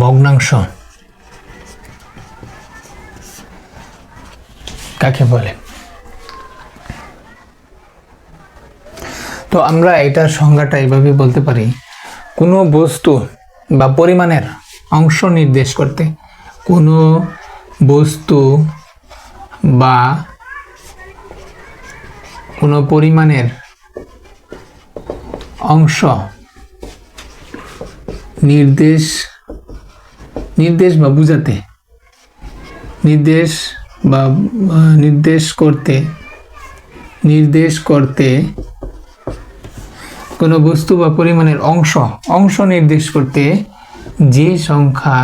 ভগ্নাংশ। কাকে বলে? তো আমরা এটার সংজ্ঞাটা এইভাবে বলতে পারি, কোনো বস্তু বা পরিমাণের অংশ নির্দেশ করতে কোনো বস্তু বা কোনো পরিমাণের অংশ নির্দেশ নির্দেশ বা বুঝাতে। নির্দেশ বা নির্দেশ করতে। নির্দেশ করতে কোনো বস্তু বা পরিমাণের অংশ অংশ নির্দেশ করতে যে সংখ্যা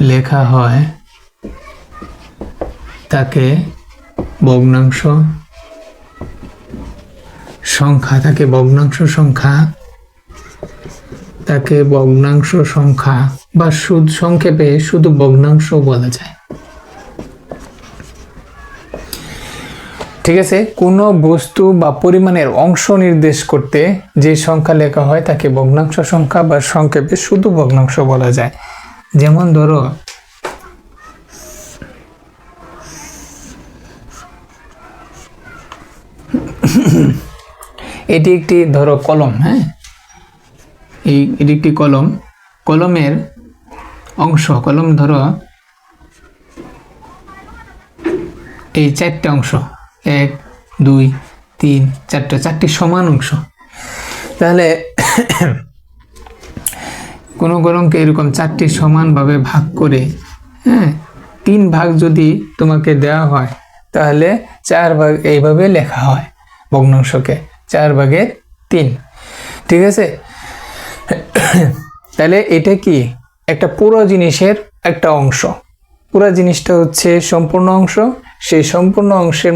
লেখা হয় তাকে ভগ্নাংশ সংখ্যা, তাকে ভগ্নাংশ সংখ্যা তাকে ভগ্নাংশ সংখ্যা বা সুদ সংক্ষেপে শুধু ভগ্নাংশ বলা যায়। ঠিক আছে? কোনো বস্তু বা পরিমাণের অংশ নির্দেশ করতে যে সংখ্যা লেখা হয় তাকে ভগ্নাংশ সংখ্যা বা সংক্ষেপে শুধু ভগ্নাংশ বলা যায়। যেমন ধরো, এটি একটি ধরো কলম হ্যাঁ? এই এটি একটি কলম, কলমের অংশ, কলম ধরো, এই চারটে অংশ, এক, দুই, তিন, চারটে, চারটি সমান অংশ। তাহলে কোনো কলমকে এরকম চারটি সমানভাবে ভাগ করে হ্যাঁ তিন ভাগ যদি তোমাকে দেওয়া হয়, তাহলে চার ভাগ এইভাবে লেখা হয় ভগ্নাংশকে, চার ভাগের তিন। ঠিক আছে? তাহলে এটা কি? একটা পুরো জিনিসের একটা অংশ। পুরো জিনিসটা হচ্ছে সম্পূর্ণ অংশ। সেই সম্পূর্ণ অংশের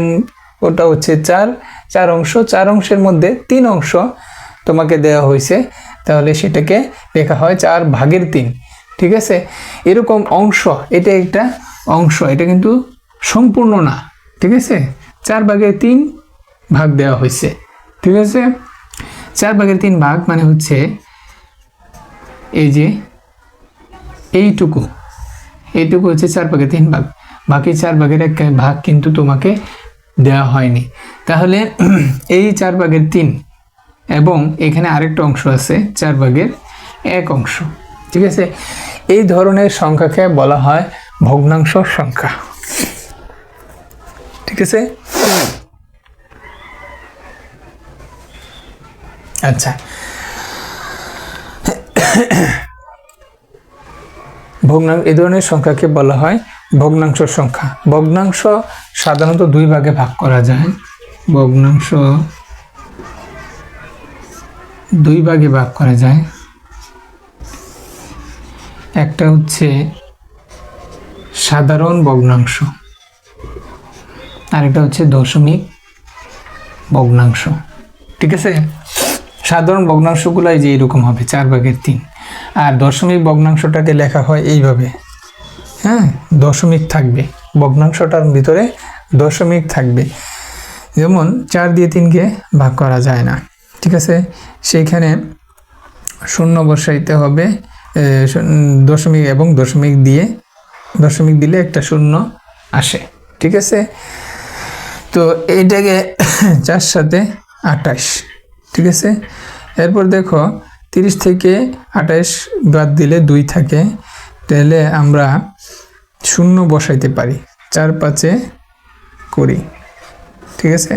ওটা হচ্ছে চার। চার অংশ। চার অংশের মধ্যে তিন অংশ তোমাকে দেওয়া হয়েছে। তাহলে সেটাকে লেখা হয় চার ভাগের তিন। ঠিক আছে? এরকম অংশ, এটা একটা অংশ। এটা কিন্তু সম্পূর্ণ না। ঠিক আছে? চার ভাগের তিন ভাগ দেওয়া হয়েছে। ঠিক আছে? চার ভাগের তিন ভাগ মানে হচ্ছে এই যে, এইটুকু। এইটুকু হচ্ছে চার ভাগের তিন ভাগ। বাকি চার ভাগের এক ভাগ কিন্তু তোমাকে দেওয়া হয়নি। তাহলে এই চার ভাগের তিন এবং এখানে আরেকটা অংশ আছে, চার ভাগের এক অংশ। ঠিক আছে? এই ধরনের সংখ্যাকে বলা হয় ভগ্নাংশ সংখ্যা। ঠিক আছে? আচ্ছা। ভগ্নাংশ এই ধরনের সংখ্যাকে বলা হয় ভগ্নাংশ সংখ্যা। ভগ্নাংশ সাধারণত দুই ভাগে ভাগ করা যায়। ভগ্নাংশ দুই ভাগে ভাগ করা যায়। একটা হচ্ছে সাধারণ ভগ্নাংশ, আরেকটা হচ্ছে দশমিক ভগ্নাংশ। ঠিক আছে? সাধারণ ভগ্নাংশগুলো এই যে এরকম হবে, চার ভাগের তিন। আর দশমিক ভগ্নাংশটাকে লেখা হয় এইভাবে। হ্যাঁ দশমিক থাকবে। ভগ্নাংশটার ভিতরে দশমিক থাকবে। যেমন চার দিয়ে তিনকে ভাগ করা যায় না। ঠিক আছে? সেইখানে শূন্য বসাইতে হবে দশমিক এবং দশমিক দিয়ে, দশমিক দিলে একটা শূন্য আসে। ঠিক আছে? তো এইটাকে চার সাথে আঠাশ। ঠিক আছে? এরপর দেখো, তিরিশ থেকে আঠাশ বাদ দিলে দুই থাকে। তাহলে আমরা শূন্য বসাইতে পারি, চার পাঁচে করি ঠিক আছে?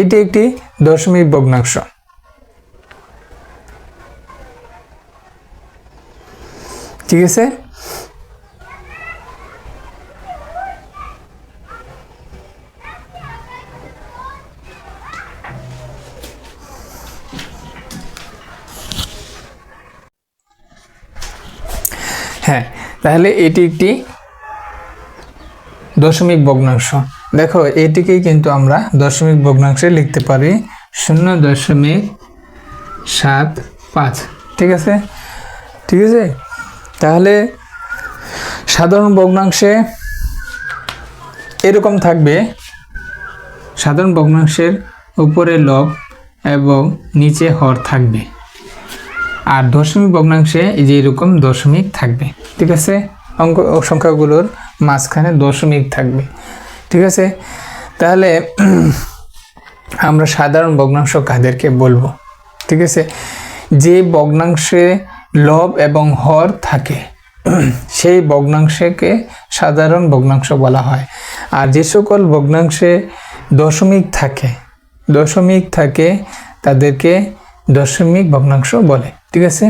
এটি একটি দশমিক ভগ্নাংশ। ঠিক আছে? হ্যাঁ তাহলে এটি একটি দশমিক ভগ্নাংশ। দেখো, এটিকেই কিন্তু আমরা দশমিক ভগ্নাংশে লিখতে পারি শূন্য দশমিক সাত পাঁচ। ঠিক আছে? ঠিক আছে? তাহলে সাধারণ ভগ্নাংশে এরকম থাকবে। সাধারণ ভগ্নাংশের উপরে লব এবং নিচে হর থাকবে। আর দশমিক ভগ্নাংশে যে এরকম দশমিক থাকবে, ঠিক আছে? অঙ্ক সংখ্যাগুলোর মাঝখানে দশমিক থাকবে, ঠিক আছে? তাহলে আমরা সাধারণ ভগ্নাংশ কাদেরকে বলব, ঠিক আছে? যে ভগ্নাংশে লব এবং হর থাকে, সেই ভগ্নাংশকে সাধারণ ভগ্নাংশ বলা হয়। আর যে সকল ভগ্নাংশে দশমিক থাকে দশমিক থাকে তাদেরকে দশমিক ভগ্নাংশ বলে ঠিক আছে?